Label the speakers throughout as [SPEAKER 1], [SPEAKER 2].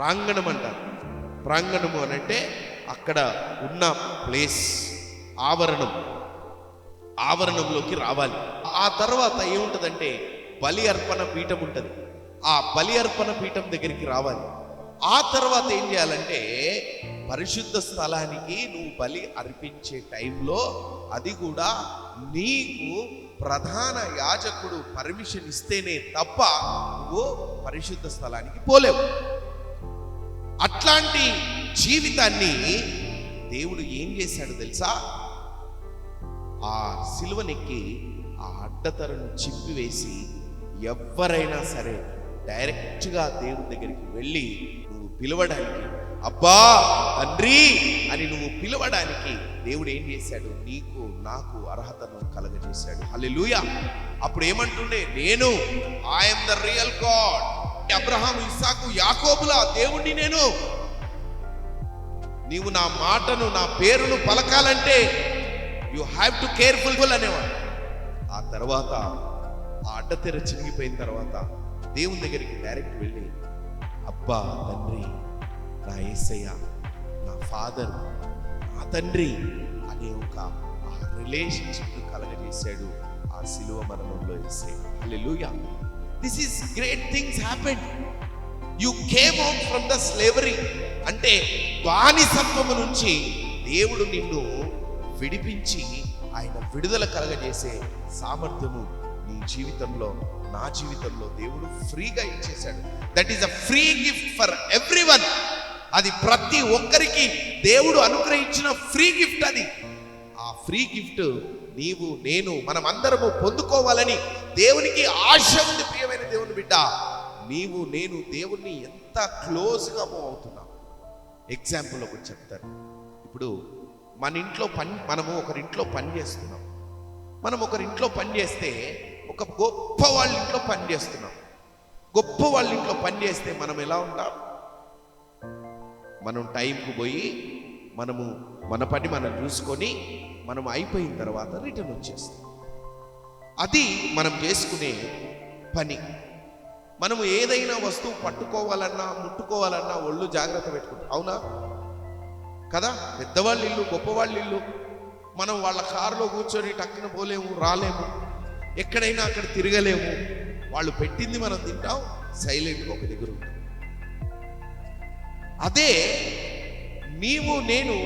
[SPEAKER 1] ప్రాంగణం అంటారు. ప్రాంగణము అని అంటే అక్కడ ఉన్న ప్లేస్ ఆవరణం. ఆవరణంలోకి రావాలి. ఆ తర్వాత ఏముంటుందంటే బలి అర్పణ పీఠం ఉంటుంది. ఆ బలి అర్పణ పీఠం దగ్గరికి రావాలి. ఆ తర్వాత ఏం చేయాలంటే పరిశుద్ధ స్థలానికి నువ్వు బలి అర్పించే టైంలో అది కూడా నీకు ప్రధాన యాజకుడు పర్మిషన్ ఇస్తేనే తప్ప నువ్వు పరిశుద్ధ స్థలానికి పోలేవు. అట్లాంటి జీవితాన్ని దేవుడు ఏం చేశాడు తెలుసా? ఆ సిలువనెక్కి ఆ అడ్డతరను చింపివేసి ఎవరైనా సరే డైరెక్ట్గా దేవుడి దగ్గరికి వెళ్ళి నువ్వు పిలవడానికి అబ్బా తండ్రి అని నువ్వు పిలవడానికి దేవుడు ఏం చేశాడు? నీకు నాకు అర్హతను కలగజేశాడు. హల్లెలూయా! అప్పుడు ఏమంటుండే? నేను I am the real god Abraham ఇస్సాకు యాకోబుల దేవుణ్ణి నేను. నీవు నా మాటను నా పేరును పలకాలంటే యు హ్యావ్ టు కేర్ఫుల్ అనేవాడు. ఆ తర్వాత ఆ అడ్డతెర చినిగిపోయిన తర్వాత దేవుని దగ్గరికి డైరెక్ట్ వెళ్ళి అబ్బా తండ్రి నా ఏసయ్య నా ఫాదర్ నా తండ్రి అనే ఒక ఆ రిలేషన్షిప్ కలగజేశాడు ఆ సిలువ మరణంలో వేసే alleluia this is great things happen you came out from the slavery అంటే బానిసత్వము నుంచి దేవుడు నిన్ను విడిపించి ఆయన విడుదల కలగజేసే సామర్థ్యము నీ జీవితంలో నా జీవితంలో దేవుడు ఫ్రీగా ఇచ్చేశాడు. That is a free gift for every అది ప్రతి ఒక్కరికి దేవుడు అనుగ్రహించిన ఫ్రీ గిఫ్ట్ అది. ఆ ఫ్రీ గిఫ్ట్ నీవు నేను మనం అందరము పొందుకోవాలని దేవునికి ఆశ ఉంది ప్రియమైన దేవుని బిడ్డ. నీవు నేను దేవుణ్ణి ఎంత క్లోజ్గా మూవ్ అవుతున్నాం ఎగ్జాంపుల్ ఒకటి చెప్తారు ఇప్పుడు మన ఇంట్లో పని మనము ఒకరింట్లో పని చేస్తున్నాం. మనం ఒకరింట్లో పని చేస్తే ఒక గొప్ప వాళ్ళ ఇంట్లో పని చేస్తున్నాం. గొప్ప వాళ్ళ ఇంట్లో పని చేస్తే మనం ఎలా ఉంటాం? మనం టైంకు పోయి మనము మన పని మనం చూసుకొని మనం అయిపోయిన తర్వాత రిటర్న్ వచ్చేస్తాం. అది మనం చేసుకునే పని. మనము ఏదైనా వస్తువు పట్టుకోవాలన్నా ముట్టుకోవాలన్నా ఒళ్ళు జాగ్రత్త పెట్టుకుంటాం. అవునా? కదా? పెద్దవాళ్ళ ఇల్లు గొప్పవాళ్ళ ఇల్లు. మనం వాళ్ళ కారులో కూర్చొని టక్కున పోలేము రాలేము. ఎక్కడైనా అక్కడ తిరగలేము. వాళ్ళు పెట్టింది మనం తింటాం సైలెంట్గా ఒక దగ్గర ఉంటాం. అదే నీవు నేను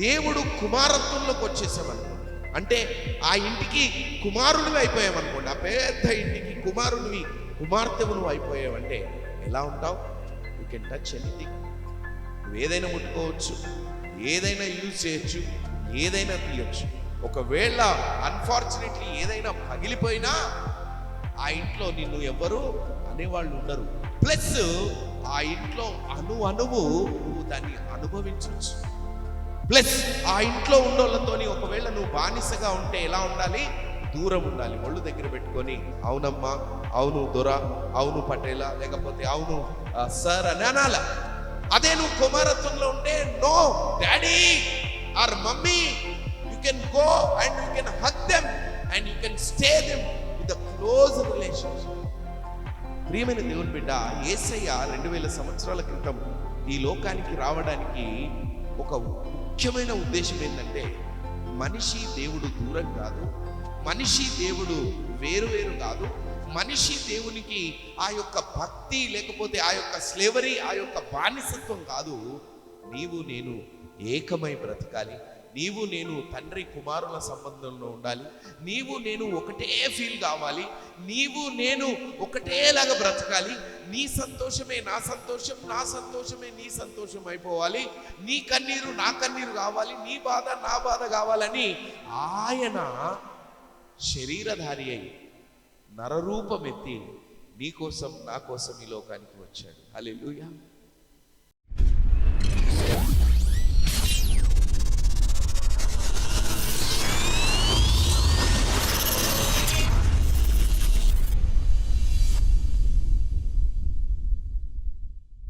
[SPEAKER 1] దేవుడు కుమారత్వంలోకి వచ్చేసామనుకో. అంటే ఆ ఇంటికి కుమారునివి అయిపోయామనుకోండి ఆ పెద్ద ఇంటికి కుమారునివి కుమార్తెవు నువ్వు అయిపోయావంటే ఎలా ఉంటావు? యూ కెన్ టచ్ ఎనీథింగ్ నువ్వు ఏదైనా ముట్టుకోవచ్చు ఏదైనా యూజ్ చేయొచ్చు ఏదైనా తీయొచ్చు. ఒకవేళ అన్ఫార్చునేట్లీ ఏదైనా పగిలిపోయినా ఆ ఇంట్లో నిన్ను ఎవ్వరు అనేవాళ్ళు ఉండరు. ప్లస్ ఆ ఇంట్లో అణు అణువు నువ్వు దాన్ని అనుభవించవచ్చు ప్లస్ ఆ ఇంట్లో ఉన్నోళ్ళతోని ఒకవేళ నువ్వు బానిసగా ఉంటే ఎలా ఉండాలి? దూరం ఉండాలి. ఒళ్ళు దగ్గర పెట్టుకొని అవునమ్మా అవును దొర అవును పటేలా లేకపోతే అవును సార్ అని అనాల. అదే నువ్వు కుమారత్వంలో ఉంటే no daddy or mummy you can go and you can hug them and you can stay them with close relationship. ప్రియమైన దేవుని బిడ్డ ఏసయ్య రెండు వేల సంవత్సరాల క్రితం ఈ లోకానికి రావడానికి ఒక ముఖ్యమైన ఉద్దేశం ఏంటంటే మనిషి దేవుడు దూరం కాదు మనిషి దేవుడు వేరు వేరు కాదు మనిషి దేవునికి ఆ యొక్క భక్తి లేకపోతే ఆ యొక్క స్లేవరీ ఆ యొక్క బానిసత్వం కాదు నీవు నేను ఏకమై బ్రతకాలి. నీవు నేను తండ్రి కుమారుల సంబంధంలో ఉండాలి. నీవు నేను ఒకటే ఫీల్ కావాలి. నీవు నేను ఒకటేలాగా బ్రతకాలి. నీ సంతోషమే నా సంతోషం నా సంతోషమే నీ సంతోషం అయిపోవాలి. నీ కన్నీరు నా కన్నీరు కావాలి. నీ బాధ నా బాధ కావాలని ఆయన శరీరధారి అయి నరరూపమెత్తి నీ కోసం నా కోసం ఈ లోకానికి వచ్చాడు. హల్లెలూయా.